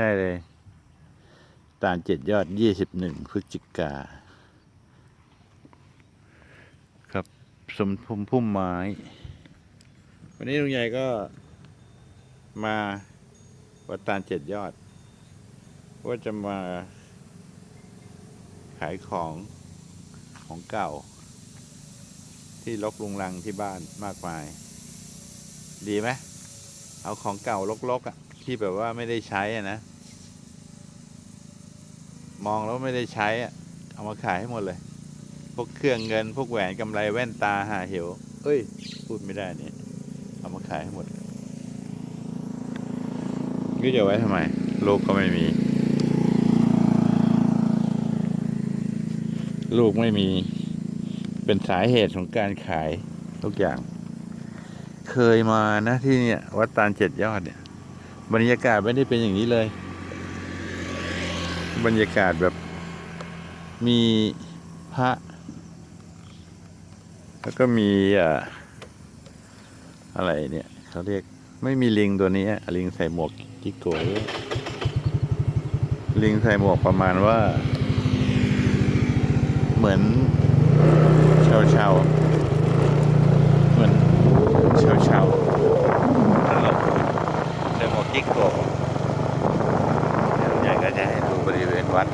ช่เลย ตาลเจ็ดยอดยี่สิบหนึ่งพฤศจิกา ครับสมพุ่มพุ่มไม้ วันนี้ลุงใหญ่ก็มาวัดตาลเจ็ดยอด ว่าจะมาขายของของเก่า ที่ลกลุงลังที่บ้านมากมาย ดีไหมเอาของเก่าลกๆอะที่แบบว่าไม่ได้ใช้อะนะ มองแล้วไม่ได้ใช้อะเอามาขายให้หมดเลย พวกเครื่องเงิน พวกแหวนกำไรแว่นตาหาเหว เอ้ย พูดไม่ได้เนี่ยเอามาขายให้หมดนี่จะไว้ทำไมลูกก็ไม่มี ลูกไม่มี เป็นสาเหตุของการขายทุกอย่าง เคยมานะที่เนี่ย วัดตาลเจ็ดยอดเนี่ย บรรยากาศไม่ได้เป็นอย่างนี้เลย บรรยากาศแบบมีพระ แล้วก็มีอ่าอะไรเนี่ยเขาเรียกไม่มีลิงตัวนี้ลิงใส่หมวกจิโกยลิงใส่หมวกประมาณว่า เหมือนชาวชาวๆเหมือนชาวชาวๆตลกใส่หมวกจิโก้เดี๋ยวใหญ่ก็จะให้ดูบริเวณวัด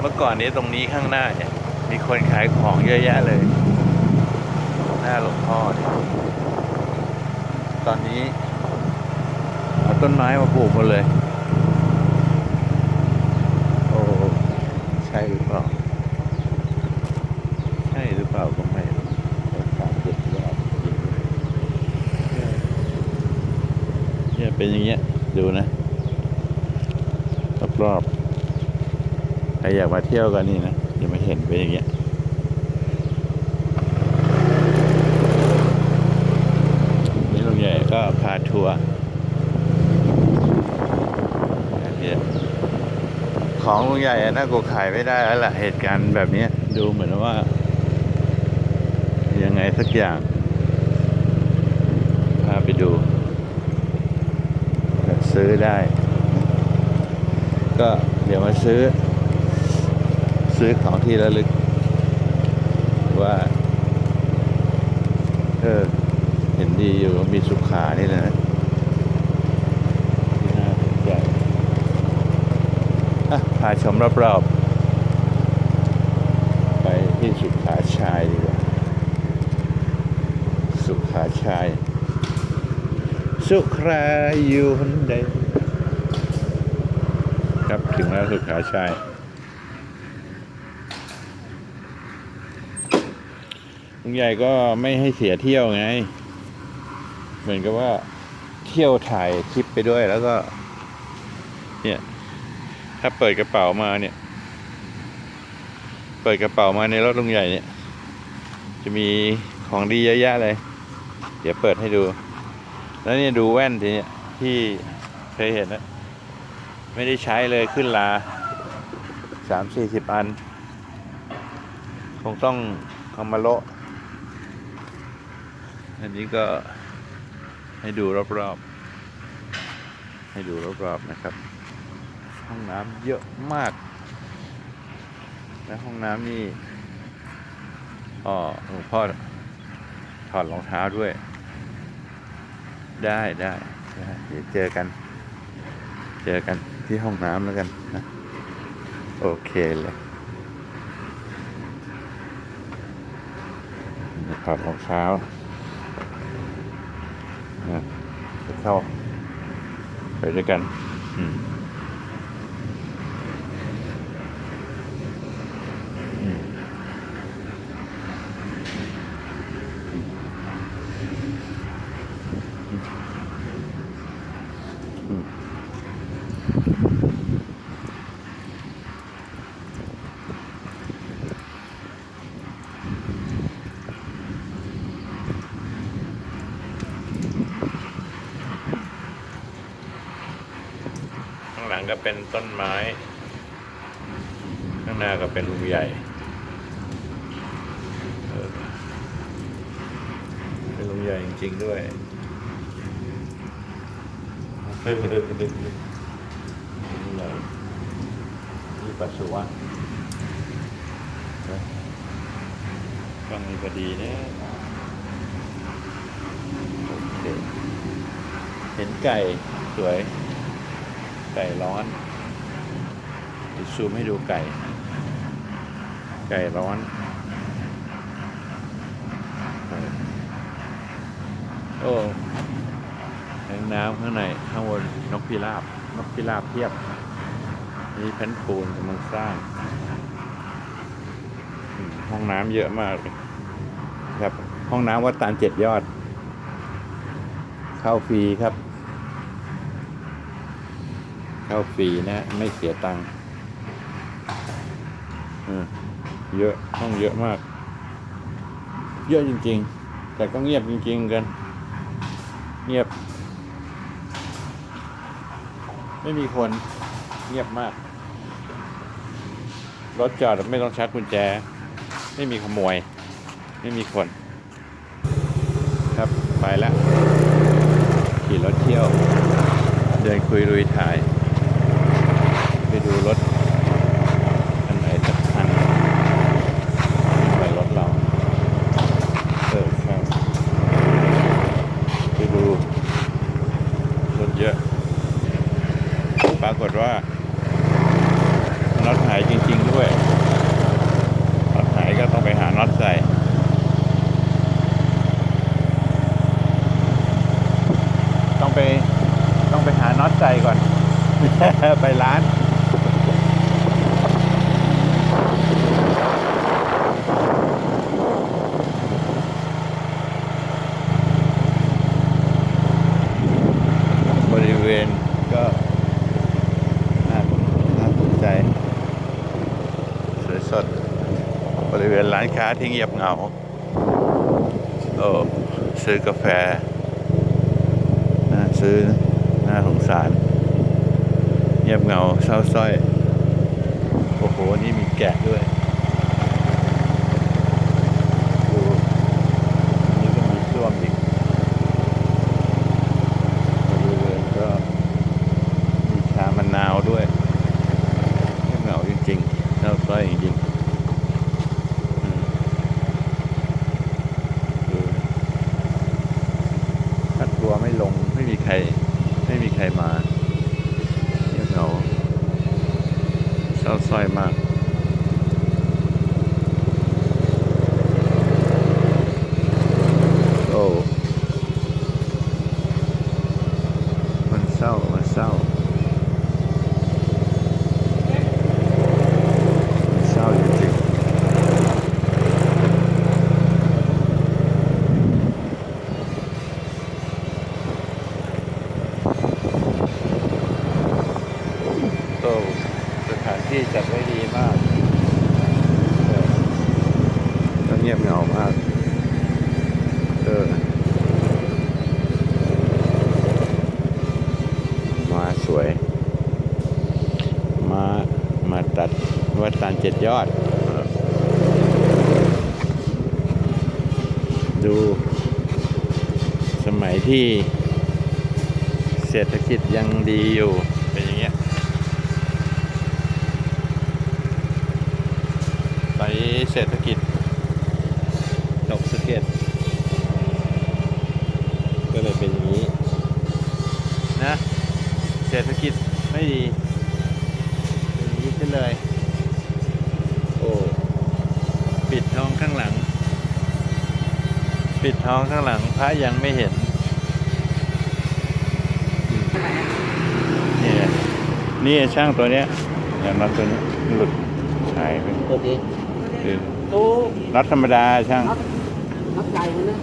เมื่อ ก่อนนี้ตรงนี้ข้างหน้าเนี่ย มีคนขายของเยอะแยะเลย หน้าหลวงพ่อเนี่ยตอนนี้เอาต้นไม้มาปลูกหมดเลย โอ้ใช่หรือเปล่า ใช่หรือเปล่าก็ไม่รู้สามเจ็ดยอดเนี่ยเป็นอย่างเงี้ย ดูนะรอบๆ รอยากมาเที่ยวกันนี่นะจะมาเห็นเป็นอย่างเงี้ยนี่ลุงใหญ่ก็พาทัวร์นี่ยของลุงใหญ่น่ากูขายไม่ได้แล้วล่ะเหตุการณ์แบบนี้ดูเหมือนว่า ยังไงสักอย่างพาไปดูซื้อได้ ก็เดี๋ยวมาซื้อ ซื้อของที่ระลึก ว่าเออเห็นดีอยู่ว่ามีสุขานี่แหละนะที่น่าสนใจอะพาชมรอบๆ ไปที่สุขาชายดีกว่า สุขาชาย สุขราอยู่คนใดครับถึงแล้วสุขาชาย ลุงใหญ่ก็ไม่ให้เสียเที่ยวไง เหมือนกับว่าเที่ยวถ่ายคลิปไปด้วยแล้วก็ เนี่ย ถ้าเปิดกระเป๋ามาเนี่ย เปิดกระเป๋ามาในรถลุงใหญ่เนี่ย จะมีของดีเยอะแยะเลย เดี๋ยวเปิดให้ดู แล้วเนี่ยดูแว่นทีเนี่ยที่เคยเห็นนะไม่ได้ใช้เลยขึ้นลาสามสี่สิบอัน คงต้องเอามาโละ อันนี้ก็ให้ดูรอบๆ ให้ดูรอบๆนะครับ ห้องน้ำเยอะมาก และห้องน้ำนี่อ๋อหลวงพ่อถอดรองเท้าด้วย ได้ได้ได้เดี๋ยวเจอกัน เจอกันที่ห้องน้ำแล้วกันนะโอเคเลยถอดรองเท้า เข้าไปด้วยกัน อืมอืมอืมข้างหลัง ก็เป็นต้นไม้ ข้างหน้าก็เป็นลุงใหญ่เป็นลุงใหญ่จริงๆด้วยนี่เลยนี่ปัสสาวะนะกล้องนี้พอดีเนี่ยเห็นไก่สวย ไก่ร้อนดิซูมให้ดูไก่ ไก่ร้อนโอ้แทงน้ำข้างในข้างบนนกพิราบนกพิราบเพียบนี่แผ่นปูนกำลังสร้าง ห้องน้ำเยอะมากครับห้องน้ำวัดตาลเจ็ดยอด เข้าฟรีครับ เข้าฟรีนะ ไม่เสียตังค์เยอะห้องเยอะมาก เยอะจริง ๆ แต่ก็เงียบจริง ๆ กัน เงียบ ไม่มีคนเงียบมาก รถจอดไม่ต้องชักกุญแจ ไม่มีขโมย ไม่มีคน ครับไปแล้วขี่รถเที่ยว เดินคุยลุยถ่าย ไปดูรถอันไหนสักคันไม่ไปรถเราเออครับไปดูรถเยอะ ปรากฏว่าน็อตหายจริง ๆ ด้วยน็อตหายก็ต้องไปหาน็อตใส่ต้องไปต้องไปหาน็อตใส่ก่อน ไปร้าน บริเวณก็น่าน่าสนใจ สวยสด บริเวณร้านค้าที่เงียบเหงาโอ้ซื้อกาแฟน่าซื้อน่าสงสาร เงียบเหงาเศร้าส้อย โอ้โห นี่มีแกะด้วย ดูนี่ก็มีส้วมอีก บริเวณก็มีชามะนาวด้วยเหงาจริงๆเศร้าส้อยจริงๆอืมดูถ้าทัวร์ไม่ลงไม่มีใคร ไม่มีใครมาเงียบเหงา เศร้าส้อยมาก โอ้ มันเศร้า มันเศร้า มันเศร้าจริงๆโตสถานที่จัดไว้ดีมากเออก็ เงียบเหงามาก เออ มาสวย มา มาตัดวัดตาลเจ็ดยอด ดู สมัยที่เศรษฐกิจยังดีอยู่ เป็นอย่างเงี้ยตอนนี้เศรษฐกิจ ตกสะเก็ดก็เลยเป็นอย่างนี้นะเศรษฐกิจไม่ดีเป็นอย่างนี้ขึ้นเลย โอ้ปิดทองข้างหลัง ปิดทองข้างหลังพระยังไม่เห็นนี่ไงนี่ช่างตัวเนี้ยอย่างน็อตตัวนี้หลุดหายไปตัวดีคือตู้น็อตธรรมดาช่าง น็อตน็อตใหญ่เลยนะ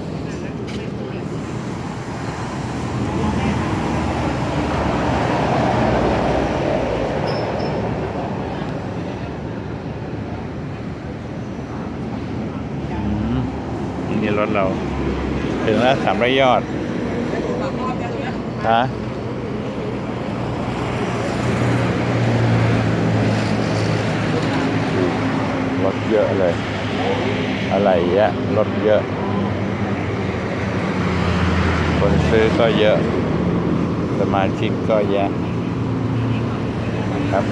นี่รถเรา ถึงแล้วสามร้อยยอด ฮะรถเยอะเลย อะไรเยอะรถเยอะ คนซื้อก็เยอะรสมาชิกก็เยอะครับ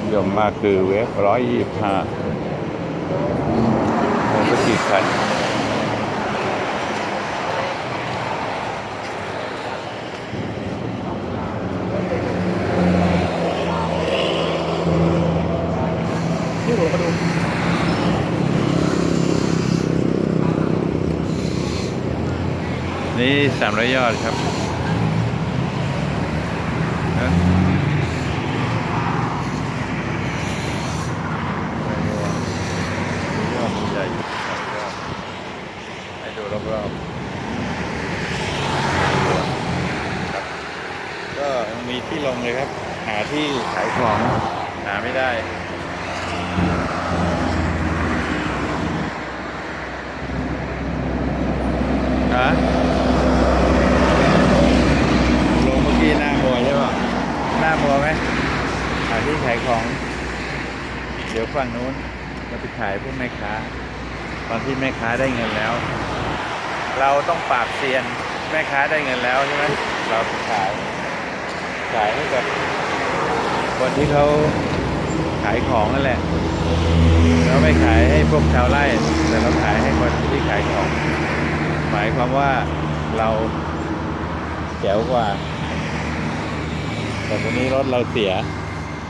นิยมมากคือเวฟร้อยยี่สิบห้าโมก็กี่คันหัวกระดูก นี่ สามร้อยยอดครับเอ้ยยอดใหญ่สามยอดให้ดูรอบๆครับก็ยังมีที่ลงเลยครับ หาที่ขายของ หาไม่ได้ ฮะลงเมื่อกี้หน้ามัวใช่ป่ะหน้ามัวไหมหาที่ขายของ เดี๋ยว ฝั่งนู้นเราไปขายพวกแม่ค้า ตอนที่แม่ค้าได้เงินแล้ว เราต้องปราบเซียนแม่ค้าได้เงินแล้วใช่ไหมเราไปขายขายให้กับคนที่เขาขายของนั่นแหละ เราไม่ขายให้พวกชาวไร่แต่เราขายให้คนที่ขายของ หมายความว่าเราแจ๋วกว่าแต่ตอนนี้รถเราเสีย